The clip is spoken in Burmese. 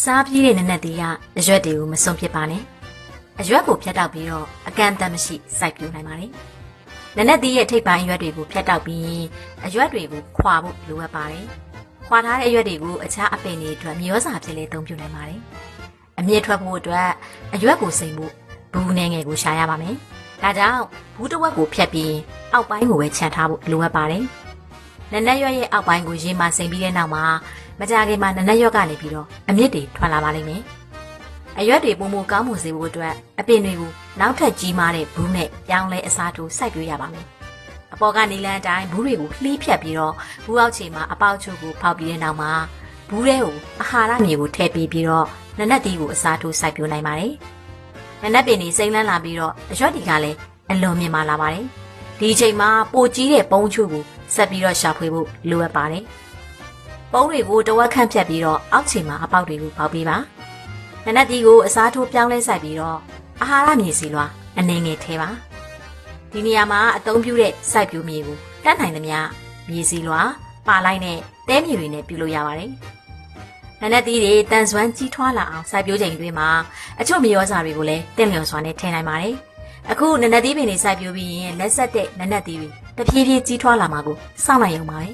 စားပြေးတဲ့နက်နက်သေးကအရွက်တွေကိုမစွန့်ပစ်ပါနဲ့အရွက်ကိုဖြတ်တောက်ပြီးတော့အကန့်အသတ်မရှိစိုက်ပျိုးနိုင်ပါတယ်နက်နက်သေးရဲ့ထိပ်ပိုင်းအရွက်တွေကိုဖြတ်တောက်ပြီးရင်အရွက်တွေကိုခွာဖို့လိုအပ်ပါတယ်ခွာထားတဲ့အရွက်တွေကိုအခြားအပင်တွေအတွက်မြေဩဇာဖြစ်လေအသုံးပြုနိုင်ပါတယ်အမြင့်ထွက်ဖို့အတွက်အရွက်ကိုစိမ်ဖို့ဘူးနဲ့ငယ်ကိုရှာရပါမယ်ဒါကြောင့်ဘူးတစ်ဝက်ကိုဖြတ်ပြီးရင်အောက်ပိုင်းကိုပဲခြံထားဖို့လိုအပ်ပါတယ် နက်နက်ရွက်ရဲ့အောက်ပိုင်းကိုရေမှစိမ်ပြီးတဲ့နောက်မှာမကြခင်မှာနက်နက်ရွက်ကနေပြီးတော့အမြင့်တွေထွက်လာပါလိမ့်မယ်အရွက်တွေပုံမကောင်းမှုစေဖို့အတွက်အပင်တွေကိုနောက်ထပ်ကြီးမားတဲ့ဘူးနဲ့ပြောင်းလဲအစားထိုးစိုက်ပျိုးရပါမယ်။အပေါ်ကနေလန်းအတိုင်းဘူးတွေကိုလှီးဖြတ်ပြီးတော့ဘူးအောက်ခြေမှာအပေါက်ချုပ်ကိုဖောက်ပြီးတဲ့နောက်မှာဘူးထဲကိုအာဟာရမြေကိုထည့်ပေးပြီးတော့နနက်တီးကိုအစားထိုးစိုက်ပျိုးနိုင်ပါတယ်။နနက်ပင်တွေစိမ့်လန်းလာပြီးတော့အရွက်တွေကလည်းအလွန်မြင့်မာလာပါတယ်။ဒီအချိန်မှာပိုကြီးတဲ့ပုံးချို့ကို ဆက်ပြီးတော့ရှာဖွေဖို့လိုအပ်ပါတယ်။ပုံးတွေကိုတဝက်ခန့်ဖြတ်ပြီးတော့အောက်ခြေမှာအပေါက်တွေကိုပေါက်ပေးပါ။နနက်တီကိုအစားထိုးပြောင်းလဲဆိုင်ပြီးတော့အာဟာရမြေစီလွှာအနေငယ်ထဲပါဒီနေရာမှာအသုံးပြုတဲ့စိုက်ပျိုးမြေကိုတတ်နိုင်သမျှမြေစီလွှာပါလိုက်နဲ့တဲမြေတွေနဲ့ပြုလုပ်ရပါတယ်နနက်တီတွေတန်ဆွမ်းကြီးထွားလာအောင်စိုက်ပျိုးချိန်တွင်းမှာအချို့မြေဩဇာတွေကိုလည်းတင့်လျော်စွာနဲ့ထည့်နိုင်ပါတယ် အခုနနက်တီပင်တွေစိုက်ပျိုးပြီးရင်လက်ဆက်တဲ့နနက်တီတွေတဖြည်းဖြည်းကြီးထွားလာမှာကိုစောင့်လိုက်ရုံပါပဲ